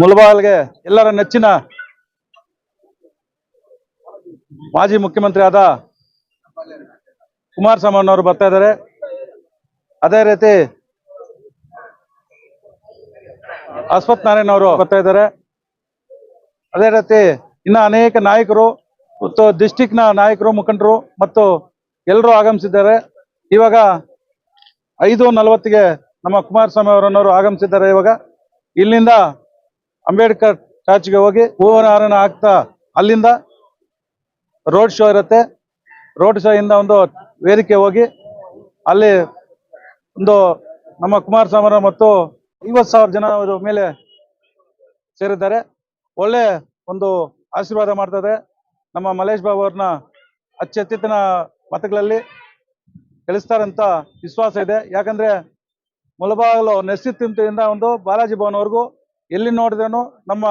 ಮುಳಬಾಗಿಲಿಗೆ ಎಲ್ಲರ ನೆಚ್ಚಿನ ಮಾಜಿ ಮುಖ್ಯಮಂತ್ರಿ ಆದ ಕುಮಾರಸ್ವಾಮಿ ಅವರು ಬರ್ತಾ ಇದ್ದಾರೆ. ಅದೇ ರೀತಿ ಅಶ್ವಥ್ ನಾರಾಯಣ ಅವರು ಬರ್ತಾ ಇದ್ದಾರೆ. ಅದೇ ರೀತಿ ಇನ್ನ ಅನೇಕ ನಾಯಕರು ಮತ್ತು ಡಿಸ್ಟಿಕ್ನ ನ ನಾಯಕರು, ಮುಖಂಡರು ಮತ್ತು ಎಲ್ಲರೂ ಆಗಮಿಸಿದ್ದಾರೆ. ಇವಾಗ ಐದು ನಲವತ್ತಿಗೆ ನಮ್ಮ ಕುಮಾರಸ್ವಾಮಿ ಅವರನ್ನವರು ಆಗಮಿಸಿದ್ದಾರೆ ಇವಾಗ. ಇಲ್ಲಿಂದ ಅಂಬೇಡ್ಕರ್ ಚಾರ್ಚ್ಗೆ ಹೋಗಿ ಹೂವನ ಹಾರನ ಆಗ್ತಾ ಅಲ್ಲಿಂದ ರೋಡ್ ಶೋ ಇರುತ್ತೆ. ರೋಡ್ ಶೋ ಇಂದ ಒಂದು ವೇದಿಕೆ ಹೋಗಿ ಅಲ್ಲಿ ಒಂದು ನಮ್ಮ ಅವರು ಮತ್ತು ಐವತ್ತು ಸಾವಿರ ಜನ ಮೇಲೆ ಸೇರಿದ್ದಾರೆ. ಒಳ್ಳೆ ಒಂದು ಆಶೀರ್ವಾದ ಮಾಡ್ತದೆ. ನಮ್ಮ ಮಲೇಶ್ ಬಾಬು ಅವ್ರನ್ನ ಅತ್ಯತ್ಯುತ್ತನ ಮತಗಳಲ್ಲಿ ಗೆಲ್ಲಿಸ್ತಾರಂತ ವಿಶ್ವಾಸ ಇದೆ. ಯಾಕಂದ್ರೆ ಮುಳಬಾಗಲು ನೆಸ್ಸಿತ್ತಿಂದ ಒಂದು ಬಾಲಾಜಿ ಭವನವರೆಗೂ ಎಲ್ಲಿ ನೋಡಿದೇನು ನಮ್ಮ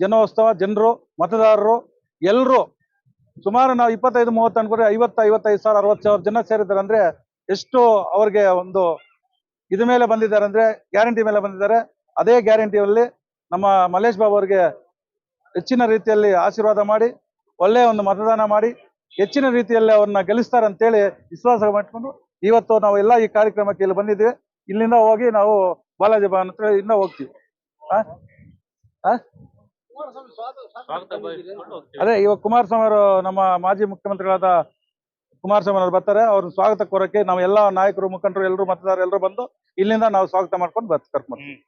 ಜನೋತ್ಸವ ಜನರು, ಮತದಾರರು ಎಲ್ಲರೂ ಸುಮಾರು ನಾವು ಇಪ್ಪತ್ತೈದು, ಮೂವತ್ತು ಅನ್ಕೊಂಡ್ರೆ ಐವತ್ತು, ಐವತ್ತೈದು ಸಾವಿರ, ಅರವತ್ತು ಸಾವಿರ ಜನ ಸೇರಿದ್ದಾರೆ ಅಂದ್ರೆ ಎಷ್ಟು ಅವ್ರಿಗೆ ಒಂದು ಇದ ಮೇಲೆ ಬಂದಿದ್ದಾರೆ ಅಂದ್ರೆ ಗ್ಯಾರಂಟಿ ಮೇಲೆ ಬಂದಿದ್ದಾರೆ. ಅದೇ ಗ್ಯಾರಂಟಿಯಲ್ಲಿ ನಮ್ಮ ಮಲೇಶ್ ಬಾಬು ಅವರಿಗೆ ಹೆಚ್ಚಿನ ರೀತಿಯಲ್ಲಿ ಆಶೀರ್ವಾದ ಮಾಡಿ ಒಳ್ಳೆಯ ಒಂದು ಮತದಾನ ಮಾಡಿ, ಹೆಚ್ಚಿನ ರೀತಿಯಲ್ಲಿ ಅವ್ರನ್ನ ಗೆಲ್ಲಿಸ್ತಾರೆ ಅಂತೇಳಿ ವಿಶ್ವಾಸ ಮಾಡಿಕೊಂಡು ಇವತ್ತು ನಾವು ಎಲ್ಲ ಈ ಕಾರ್ಯಕ್ರಮಕ್ಕೆ ಇಲ್ಲಿ ಬಂದಿದ್ದೀವಿ. ಇಲ್ಲಿಂದ ಹೋಗಿ ನಾವು ಬಾಲಾಜಿ ಭವನ್ ಹತ್ರ ಇಂದ ಹೋಗ್ತೀವಿ? ಅದೇ, ಇವಾಗ ಕುಮಾರಸ್ವಾಮಿ ಅವರು ನಮ್ಮ ಮಾಜಿ ಮುಖ್ಯಮಂತ್ರಿಗಳಾದ ಕುಮಾರಸ್ವಾಮಿ ಅವರು ಬರ್ತಾರೆ, ಅವ್ರನ್ನ ಸ್ವಾಗತ ಕೋರಕ್ಕೆ ನಾವು ಎಲ್ಲ ನಾಯಕರು, ಮುಖಂಡರು ಎಲ್ಲರೂ ಮತದಾರರು ಎಲ್ಲರೂ ಬಂದು ಇಲ್ಲಿಂದ ನಾವು ಸ್ವಾಗತ ಮಾಡ್ಕೊಂಡು ಬರ್ತ ಕರ್ಕೊಂಡು ಬರ್ತೀವಿ.